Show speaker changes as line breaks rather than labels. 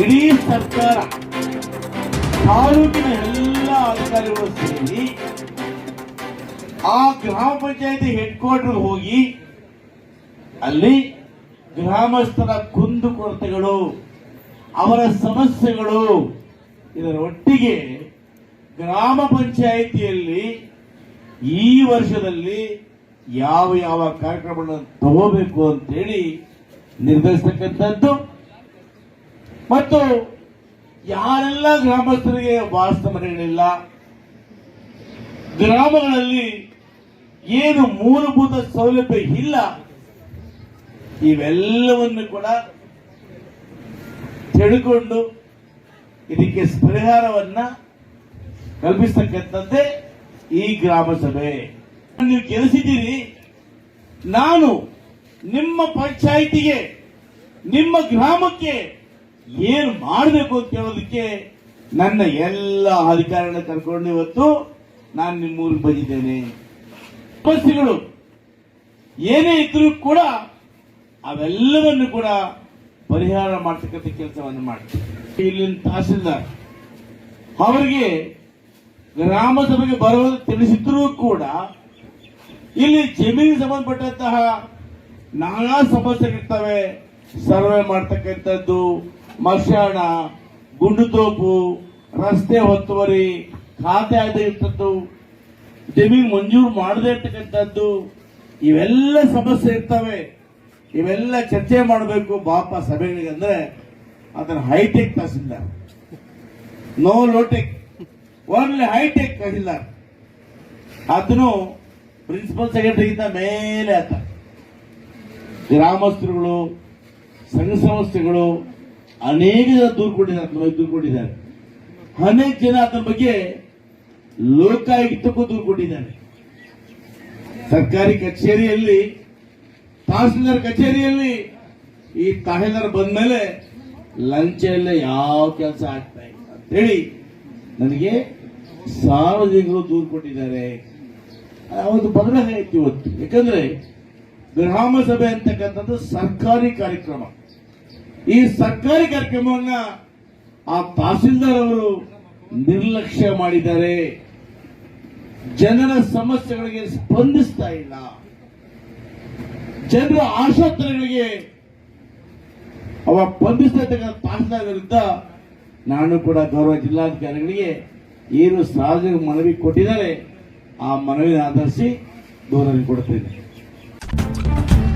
ಇಡೀ ಸರ್ಕಾರ, ತಾಲೂಕಿನ ಎಲ್ಲ ಅಧಿಕಾರಿಗಳು ಸೇರಿ ಆ ಗ್ರಾಮ ಪಂಚಾಯತಿ ಹೆಡ್ ಕ್ವಾರ್ಟರ್ ಹೋಗಿ ಅಲ್ಲಿ ಗ್ರಾಮಸ್ಥರ ಕುಂದುಕೊರತೆಗಳು ಅವರ ಸಮಸ್ಯೆಗಳು ಇದರ ಒಟ್ಟಿಗೆ ಗ್ರಾಮ ಪಂಚಾಯಿತಿಯಲ್ಲಿ ಈ ವರ್ಷದಲ್ಲಿ ಯಾವ ಯಾವ ಕಾರ್ಯಕ್ರಮಗಳನ್ನು ತಗೋಬೇಕು ಅಂತೇಳಿ ನಿರ್ಧರಿಸತಕ್ಕಂಥದ್ದು. ಮತ್ತು ಯಾರೆಲ್ಲ ಗ್ರಾಮಸ್ಥರಿಗೆ ವಾಸ್ತ ಮನೆಗಳಿಲ್ಲ, ಗ್ರಾಮಗಳಲ್ಲಿ ಏನು ಮೂಲಭೂತ ಸೌಲಭ್ಯ ಇಲ್ಲ, ಇವೆಲ್ಲವನ್ನು ಕೂಡ ತಿಳ್ಕೊಂಡು ಇದಕ್ಕೆ ಪರಿಹಾರವನ್ನ ಕಲ್ಪಿಸ್ತಕ್ಕಂಥದ್ದೇ ಈ ಗ್ರಾಮ ಸಭೆ. ನೀವು ಗೆಲ್ಲಿಸಿದ್ದೀರಿ ನಾನು ನಿಮ್ಮ ಪಂಚಾಯಿತಿಗೆ, ನಿಮ್ಮ ಗ್ರಾಮಕ್ಕೆ ಏನು ಮಾಡಬೇಕು ಅಂತ ಹೇಳೋದಕ್ಕೆ ನನ್ನ ಎಲ್ಲ ಅಧಿಕಾರಿಗಳನ್ನ ಕರ್ಕೊಂಡು ಇವತ್ತು ನಾನು ನಿಮ್ಮ ಊರಿಗೆ ಬಂದಿದ್ದೇನೆ. ಬಸ್ಸುಗಳು ಏನೇ ಇದ್ರೂ ಕೂಡ ಅವೆಲ್ಲವನ್ನು ಕೂಡ ಪರಿಹಾರ ಮಾಡ್ತಕ್ಕಂಥ ಕೆಲಸವನ್ನು ಮಾಡ್ತೀವಿ. ಇಲ್ಲಿನ ತಹಸೀಲ್ದಾರ್ ಅವರಿಗೆ ಗ್ರಾಮ ಸಭೆಗೆ ಬರೋದು ತಿಳಿಸಿದ್ರೂ ಕೂಡ ಇಲ್ಲಿ ಜಮೀನಿಗೆ ಸಂಬಂಧಪಟ್ಟಂತಹ ನಾನಾ ಸಮಸ್ಯೆಗಳಿರ್ತವೆ. ಸರ್ವೆ ಮಾಡ್ತಕ್ಕಂಥದ್ದು ಮಶಾಣ ಗುಂಡುತೋಪು ರಸ್ತೆ ಒತ್ತುವರಿ ಖಾತೆ ಆಗದೆ ಇರ್ತದ್ದು ಜಮೀನು ಮಂಜೂರು ಮಾಡದೇ ಇರ್ತಕ್ಕಂಥದ್ದು, ಇವೆಲ್ಲ ಸಮಸ್ಯೆ ಇರ್ತವೆ. ಇವೆಲ್ಲ ಚರ್ಚೆ ಮಾಡಬೇಕು ಬಾಪ ಸಭೆಗಳಿಗೆ ಅಂದ್ರೆ ಅದನ್ನ hitech tahsildar. No lowtech. Only hitech tahsildar. ಅದನ್ನು ಪ್ರಿನ್ಸಿಪಲ್ ಸೆಕ್ರೆಟರಿಗಿಂತ ಮೇಲೆ ಆತ ಗ್ರಾಮಸ್ಥರುಗಳು, ಸಂಘ ಸಂಸ್ಥೆಗಳು ಅನೇಕ ಜನ ದೂರು ಕೊಟ್ಟಿದ್ದಾರೆ ದೂರ್ಕೊಂಡಿದ್ದಾರೆ ದೂರು ಕೊಟ್ಟಿದ್ದಾರೆ. ಅನೇಕ ಜನ ಅದರ ಬಗ್ಗೆ ಲೋಕಾಯುಕ್ತಕ್ಕೂ ದೂರು ಕೊಟ್ಟಿದ್ದಾರೆ. ಸರ್ಕಾರಿ ಕಚೇರಿಯಲ್ಲಿ, ತಹಸೀಲ್ದಾರ್ ಕಚೇರಿಯಲ್ಲಿ ಈ ತಹಸೀಲ್ದಾರ್ ಬಂದ್ಮೇಲೆ ಲಂಚ ಎಲ್ಲ ಯಾವ ಕೆಲಸ ಆಗ್ತಾ ಇಲ್ಲ ಅಂತೇಳಿ ನನಗೆ ಸಾರ್ವಜನಿಕರು ದೂರು ಕೊಟ್ಟಿದ್ದಾರೆ. ಅವತ್ತು ಬದಲಾವಣೆ ಆಯ್ತು ಇವತ್ತು. ಯಾಕಂದ್ರೆ ಗ್ರಾಮ ಸಭೆ ಅಂತಕ್ಕಂಥದ್ದು ಸರ್ಕಾರಿ ಕಾರ್ಯಕ್ರಮ. ಈ ಸರ್ಕಾರಿ ಕಾರ್ಯಕ್ರಮವನ್ನ ಆ ತಹಸೀಲ್ದಾರ್ ಅವರು ನಿರ್ಲಕ್ಷ್ಯ ಮಾಡಿದ್ದಾರೆ. ಜನರ ಸಮಸ್ಯೆಗಳಿಗೆ ಸ್ಪಂದಿಸ್ತಾ ಇಲ್ಲ. ಜನರ ಆಶೋತ್ತರಗಳಿಗೆ ಅವ ಸ್ಪಂದಿಸ್ತಾ ತಹಸೀಲ್ದಾರ್ ವಿರುದ್ಧ ನಾನು ಕೂಡ ಗೌರವ ಜಿಲ್ಲಾಧಿಕಾರಿಗಳಿಗೆ ಏನು ಸಾರ್ವಜನಿಕ ಮನವಿ ಕೊಟ್ಟಿದ್ದಾರೆ, ಆ ಮನವಿನ ಆಧರಿಸಿ ಗೌರವ ಕೊಡುತ್ತೇನೆ.